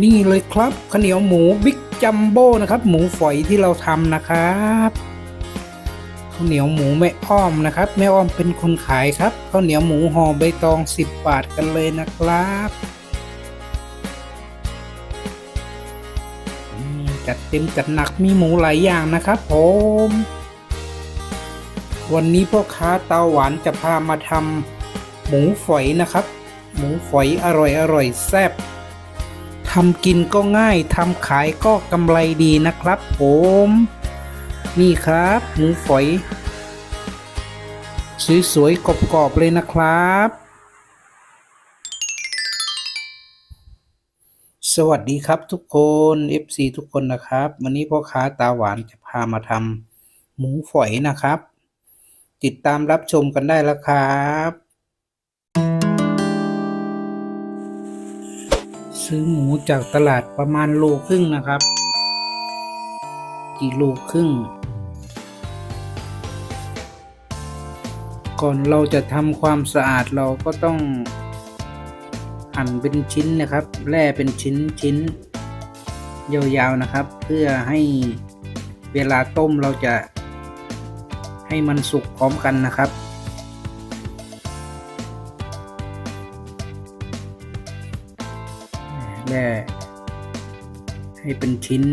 นี่เลยครับข้าวเหนียวหมูบิ๊กจัมโบ้นะครับ หมูฝอยที่เราทำนะครับข้าวเหนียวหมูแม่อ้อมนะครับแม่อ้อมเป็นคนขายครับข้าวเหนียวหมูห่อใบตอง 10 บาทกันเลยนะครับจัดเต็มจัดหนักมีหมูหลายอย่างนะครับผมวันนี้พ่อค้าเตาหวานจะพามาทำหมูฝอยนะครับ หมูฝอยอร่อยอร่อยแซ่บ ทำกินก็ง่ายทำขายก็กำไรดีนะครับผม นี่ครับหมูฝอยสวยๆกรอบๆเลยนะครับ สวัสดีครับทุกคน FC ทุกคนนะครับ วันนี้พ่อค้าตาหวานจะพามาทำหมูฝอยนะครับ ติดตามรับชมกันได้แล้วครับ ซื้อหมูจากตลาดประมาณโลครึ่งนะครับกิโลครึ่ง ก่อนเราจะทำความสะอาดเราก็ต้องหั่นเป็นชิ้นนะครับแล่เป็นชิ้นชิ้นยาวๆนะครับ เพื่อให้เวลาต้มเราจะให้มันสุกพร้อมกันนะครับ แล่ให้เป็นชิ้น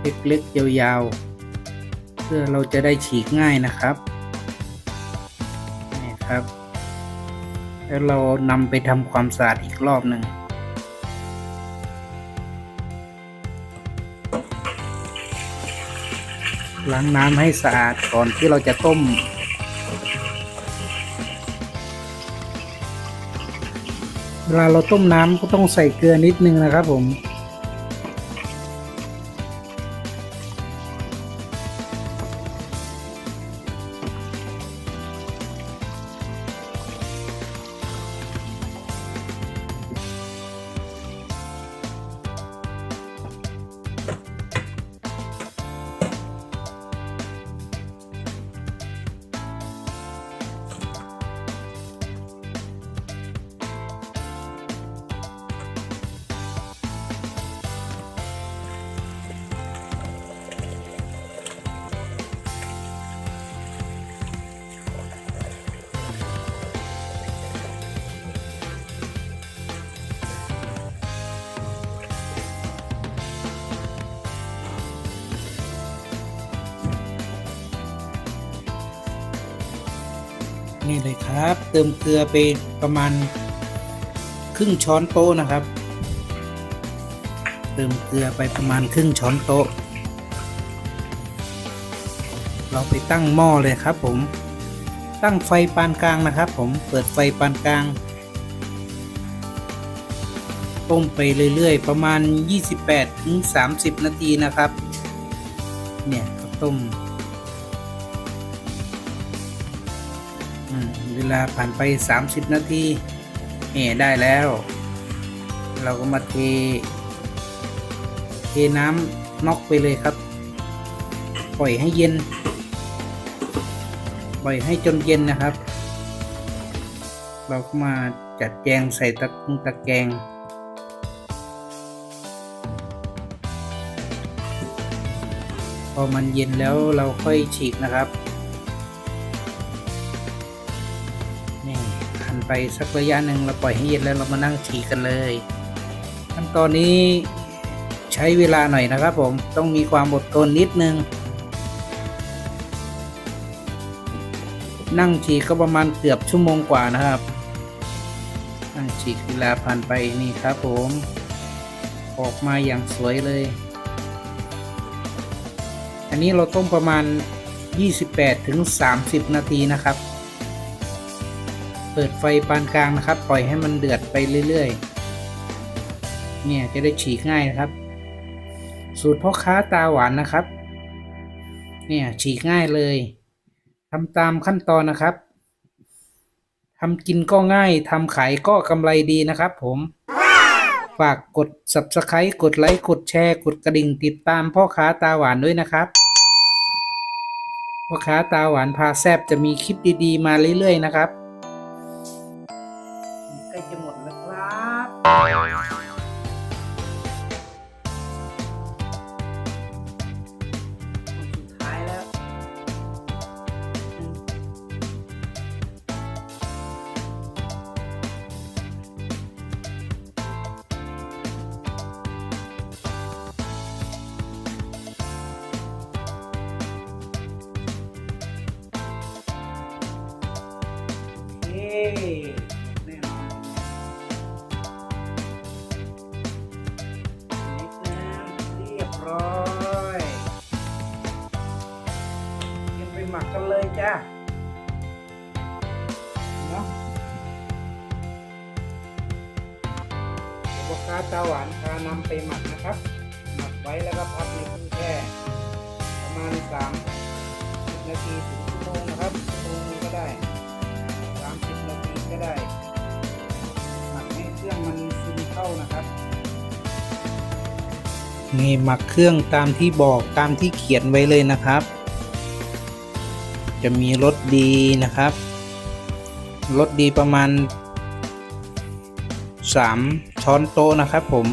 เล็กๆ ยาวๆ เพื่อเราจะได้ฉีกง่ายนะครับนี่ครับ แล้วเรานำไปทำความสะอาดอีกรอบหนึ่งล้างน้ำให้สะอาดก่อนที่เราจะต้ม เวลาเราต้มน้ำก็ต้องใส่เกลือนิดนึงนะครับผม นี่เลยครับ เติมเกลือไปประมาณครึ่งช้อนโต๊ะนะครับ เติมเกลือไปประมาณครึ่งช้อนโต๊ะ เราไปตั้งหม้อเลยครับผม ตั้งไฟปานกลางนะครับ ผมเปิดไฟปานกลาง ต้มไปเรื่อยๆ ประมาณ 28ถึง30 นาทีนะครับ เนี่ยต้ม เวลาผ่านไป 30 นาทีเห่ได้แล้ว เราก็มาเทเทน้ำน็อกไปเลยครับ ปล่อยให้เย็น ปล่อยให้จนเย็นนะครับ เราก็มาจัดแจงใส่ตะกงตะแกรงพอมันเย็นแล้วเราค่อยฉีกนะครับ ไปสักระยะหนึ่งเราปล่อยให้เย็นแล้วเรามานั่งฉีกกันเลยขั้นตอนนี้ใช้เวลาหน่อยนะครับผมต้องมีความอดทนนิดนึง นั่งฉีกก็ประมาณเกือบชั่วโมงกว่านะครับ นั่งฉีกเวลาผ่านไปนี่ครับผมออกมาอย่างสวยเลย อันนี้เราต้มประมาณ 28ถึง30 นาทีนะครับ เปิดไฟปานกลางนะครับ ปล่อยให้มันเดือดไปเรื่อยๆ เนี่ยจะได้ฉีกง่ายนะครับ สูตรพ่อค้าตาหวานนะครับ เนี่ยฉีกง่ายเลยทำตามขั้นตอนนะครับทำกินก็ง่ายทำขายก็กำไรดีนะครับผม ฝากกด subscribe กดไลค์ กดแชร์ กดกระดิ่งติดตามพ่อค้าตาหวานด้วยนะครับพ่อค้าตาหวานพาแซบจะมีคลิปดีๆ มาเรื่อยๆนะครับ ได้หมักให้เครื่องมันซึมเข้านะครับนี่หมักเครื่องตามที่บอกตามที่เขียนไว้เลยนะครับ จะมีรสดีนะครับรสดีประมาณ 3 ช้อนโต๊ะนะครับผม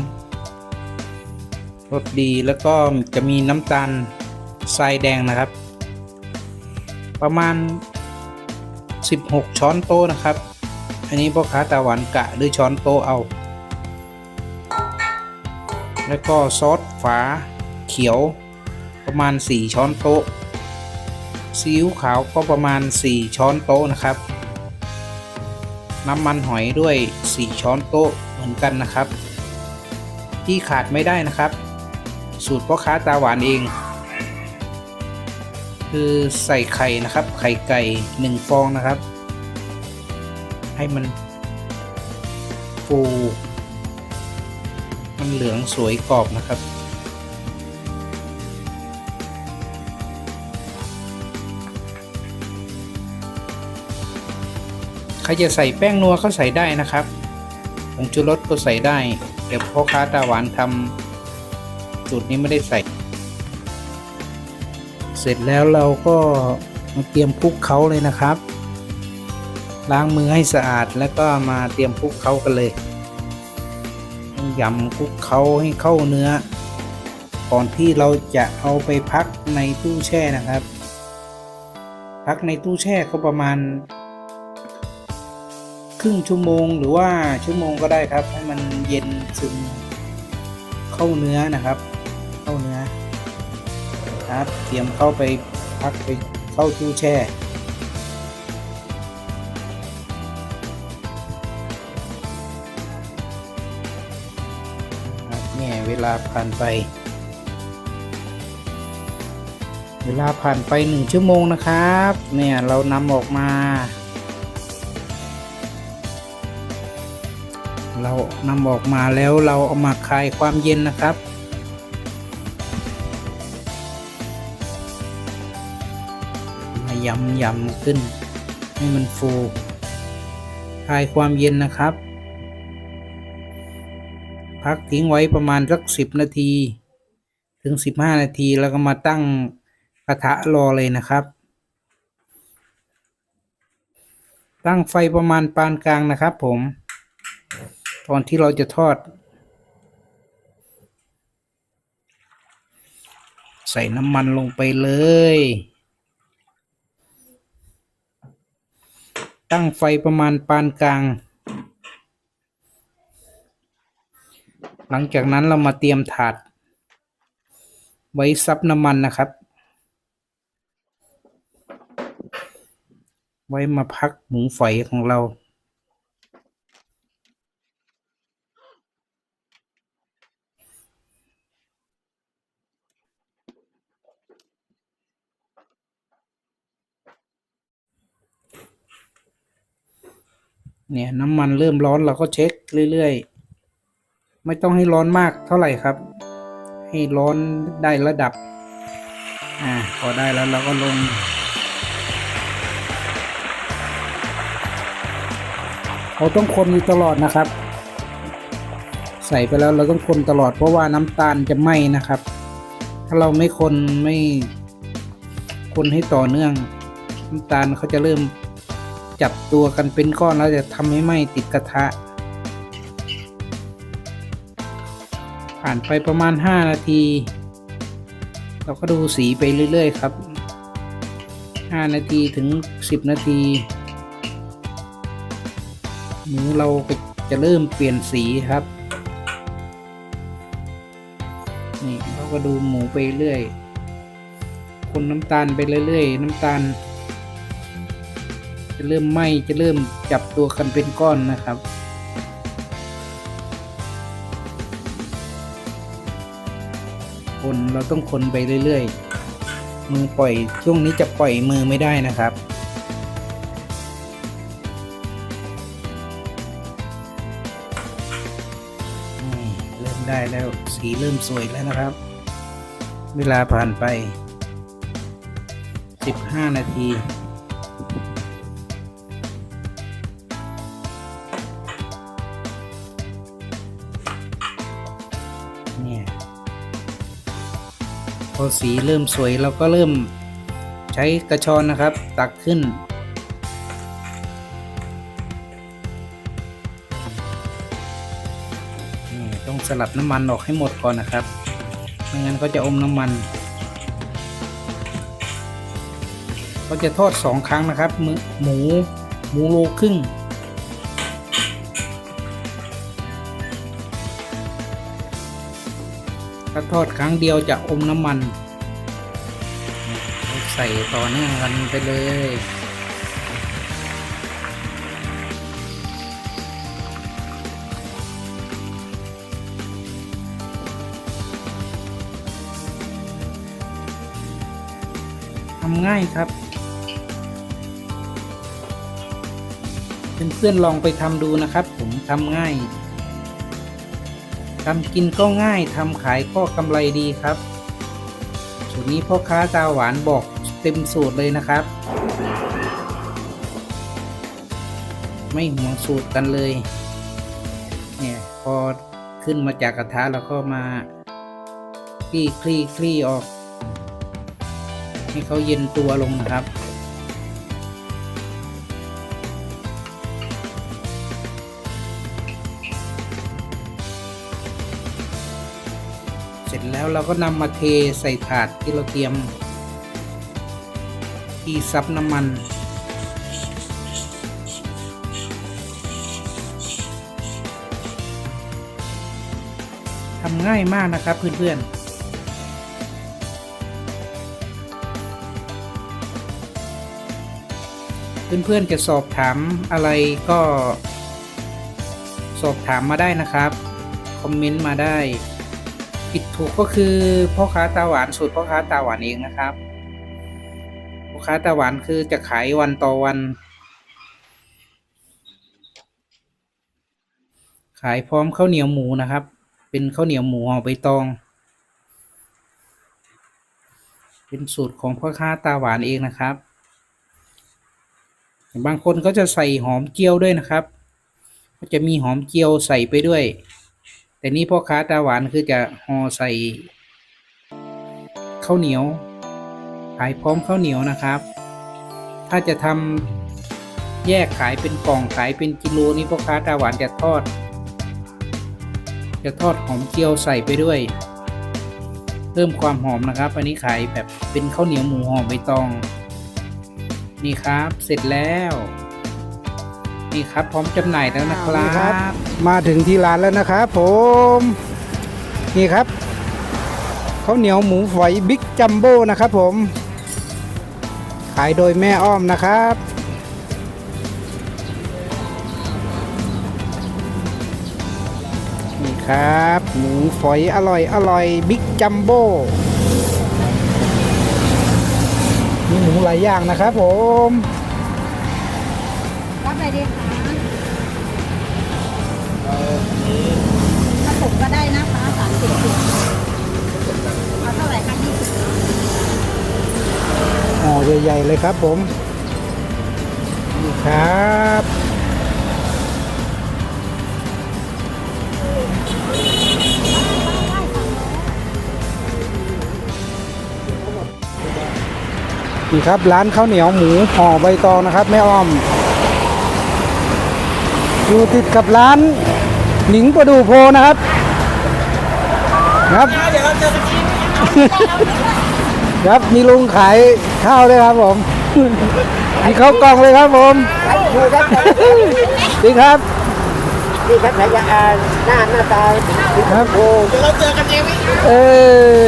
รสดีแล้วก็จะมีน้ำตาลทรายแดงนะครับ ประมาณ 16 ช้อนโต๊ะนะครับ อันนี้พ่อค้าตาหวานกะด้วยช้อนโต๊ะเอา แล้วก็ซอสฝาเขียวประมาณ 4 ช้อนโต๊ะซีอิ๊วขาวก็ประมาณ 4 ช้อนโต๊ะนะครับ น้ำมันหอยด้วย 4 ช้อนโต๊ะเหมือนกันนะครับ ที่ขาดไม่ได้นะครับ สูตรพ่อค้าตาหวานเอง คือใส่ไข่นะครับ ไข่ไก่หนึ่งฟองนะครับ ให้มันฟู มันเหลืองสวยกรอบนะครับ ใครจะใส่แป้งนัวก็ใส่ได้นะครับผงชูรสก็ใส่ได้แต่พ่อค้าตาหวานทำสูตรนี้ไม่ได้ใส่ เสร็จแล้วเราก็มาเตรียมคลุกเขาเลยนะครับ ล้างมือให้สะอาดแล้วก็มาเตรียมคลุกเขากันเลยยำคลุกเขาให้เข้าเนื้อ ก่อนที่เราจะเอาไปพักในตู้แช่นะครับ พักในตู้แช่ก็ประมาณ ครึ่งชั่วโมงหรือว่าชั่วโมงก็ได้ครับ ให้มันเย็นซึมเข้าเนื้อนะครับ เข้าเนื้อครับ เตรียมเข้าไปพักไปเข้าตู้แช่ ลาผ่านไป เวลาผ่านไปหนึ่งชั่วโมงนะครับ เนี่ยเรานำออกมา เรานำออกมาแล้วเราเอามาคลายความเย็นนะครับมายำยำขึ้น ให้มันฟูคลายความเย็นนะครับ พักทิ้งไว้ประมาณสักสิบนาที ถึงสิบห้านาทีแล้วก็มาตั้งกระทะรอเลยนะครับ ตั้งไฟประมาณปานกลางนะครับผม ตอนที่เราจะทอด ใส่น้ำมันลงไปเลย ตั้งไฟประมาณปานกลาง หลังจากนั้นเรามาเตรียมถาด ไว้ซับน้ำมันนะครับ ไว้มาพักหมูฝอยของเราเนี่ยน้ำมันเริ่มร้อนเราก็เช็คเรื่อยๆ ไม่ต้องให้ร้อนมากเท่าไหร่ครับ ให้ร้อนได้ระดับ อ่าพอได้แล้วเราก็ลง เราต้องคนอยู่ตลอดนะครับ ใส่ไปแล้วเราต้องคนตลอดเพราะว่าน้ำตาลจะไหม้นะครับ ถ้าเราไม่คนไม่คนให้ต่อเนื่องน้ำตาลเขาจะเริ่มจับตัวกันเป็นก้อนแล้วจะทำให้ไหม้ติดกระทะานไปประมาณ 5 นาที เราก็ดูสีไปเรื่อย ๆ ครับ 5 นาทีถึง 10 นาที หมูเราก็จะเริ่มเปลี่ยนสีครับนี่เราก็ดูหมูไปเรื่อย คนน้ำตาลไปเรื่อยๆ น้ำตาล จะเริ่มไหม้จะเริ่มจับตัวกันเป็นก้อนนะครับ คนเราต้องคนไปเรื่อยๆ มือปล่อยช่วงนี้จะปล่อยมือไม่ได้นะครับ เริ่มได้แล้วสีเริ่มสวยแล้วนะครับ เวลาผ่านไป 15 นาที อสีเริ่มสวยเราก็เริ่มใช้กระชอนนะครับ ตักขึ้น ต้องสลัดน้ำมันออกให้หมดก่อนนะครับ ไม่งั้นก็จะอมน้ำมัน ก็จะทอดสองครั้งนะครับหมูหมูโลครึ่ง ถ้าทอดครั้งเดียวจะอมน้ำมัน ใส่ต่อเนื่องกันไปเลยทำง่ายครับ เพื่อนๆลองไปทำดูนะครับ ผมทำง่าย ทำกินก็ง่ายทำขายก็กำไรดีครับ สูตรนี้พ่อค้าตาหวานบอกเต็มสูตรเลยนะครับ ไม่ห่วงสูตรกันเลย เนี่ยพอขึ้นมาจากกระทะแล้วก็มาคลี่คลี่คลี่ออก ให้เขาเย็นตัวลงนะครับ จแล้วเราก็นำมาเทใส่ถาดที่เราเตรียม ที่ซับน้ำมันทำง่ายมากนะครับเพื่อนๆเพื่อนๆจะสอบถามอะไรก็ สอบถามมาได้นะครับ คอมเมนต์มาได้ ผิดถูกก็คือพ่อค้าตาหวานสูตรพ่อค้าตาหวานเองนะครับพ่อค้าตาหวานคือจะขายวันต่อวัน ขายพร้อมข้าวเหนียวหมูนะครับ เป็นข้าวเหนียวหมูห่อใบตอง เป็นสูตรของพ่อค้าตาหวานเองนะครับ บางคนก็จะใส่หอมเจียวด้วยนะครับ ก็จะมีหอมเจียวใส่ไปด้วย แต่นี่พ่อค้าตาหวานคือจะห่อใส่ข้าวเหนียวขายพร้อมข้าวเหนียวนะครับ ถ้าจะทำแยกขายเป็นกล่องขายเป็นกิโลนี่พ่อค้าตาหวานจะทอด จะทอดหอมเจียวใส่ไปด้วย เพิ่มความหอมนะครับ อันนี้ขายแบบเป็นข้าวเหนียวหมูห่อใบตอง นี่ครับเสร็จแล้ว นี่ครับพร้อมจำหน่ายแล้วนะคนี่ครัรับ บ มาถึงที่ร้านแล้วนะครับผม นี่ครับข้าวเหนียวหมูฝอยบิ๊กจัมโบ้นะครับผม ขายโดยแม่อ้อมนะครับ นี่ครับ หมูฝอยอร่อยอร่อยบิ๊กจัมโบ้มีหมูหลายอย่างนะครับผม รับอะไรดีคะ ใหญ่ ๆ เลยครับผมนี่ครับนี่ครับร้านข้าวเหนียวหมูห่อใบตองนะครับแม่อ้อม อยู่ติดกับร้านหนิงประดูโพนะครับ ครับ ครับมีลุงขายข้าวเลยครับผม มีข้าวกล่องเลยครับผมดีครับนี่ครับฉายาอาหน้าหน้าตาครับโอ้เดี๋ยวเราเจอกันเองไหมเออ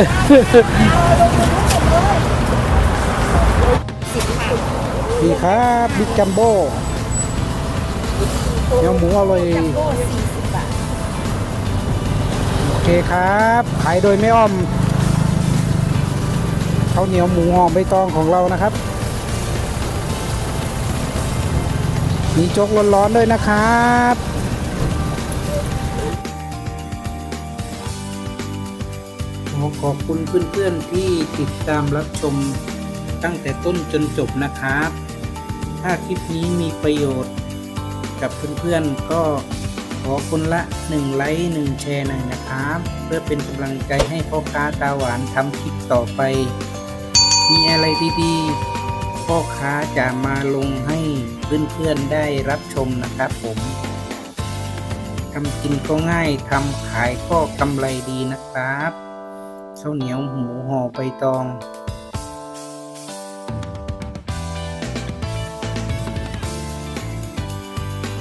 ดีครับบิ๊กจัมโบ้เดี๋ยวหมูอร่อยโอ้สี่สิบบาทโอเคครับ ขายโดยไม่อ้อม ข้าวเหนียวหมูหอมใบตองของเรานะครับ มีโจ๊กร้อนๆด้วยนะครับขอขอบคุณเพื่อนๆที่ติดตามรับชมตั้งแต่ต้นจนจบนะครับ ถ้าคลิปนี้มีประโยชน์กับเพื่อนๆก็ขอคนละ 1 ไลค์1แชร์หน่อยนะครับ เพื่อเป็นกำลังใจให้พ่อค้าตาหวานทำคลิปต่อไป มีอะไรดีๆพ่อค้าจะมาลงให้เพื่อนๆได้รับชมนะครับผมทำกินก็ง่ายทำขายก็กำไรดีนะครับข้าวเหนียวหมูห่อใบตอง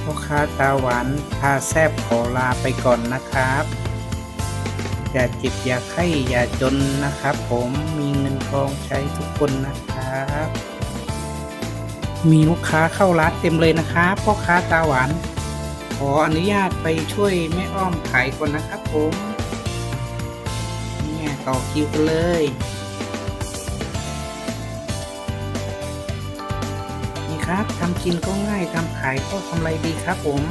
พ่อค้าตาหวานพาแซบขอลาไปก่อนนะครับ อย่าเจ็บอย่าไข้อย่าจนนะครับ ผมมีเงินทองใช้ทุกคนนะครับ มีลูกค้าเข้าร้านเต็มเลยนะครับพ่อค้าตาหวาน ขออนุญาตไปช่วยแม่อ้อมขายก่อนนะครับ ผมเนี่ยต่อคิวกันเลยนี่ครับทำกินก็ง่ายทำขายก็กำไรดีครับผม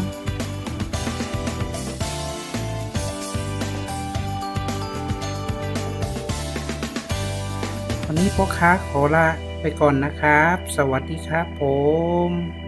นี้พ่อค้าขอลาไปก่อนนะครับ สวัสดีครับผม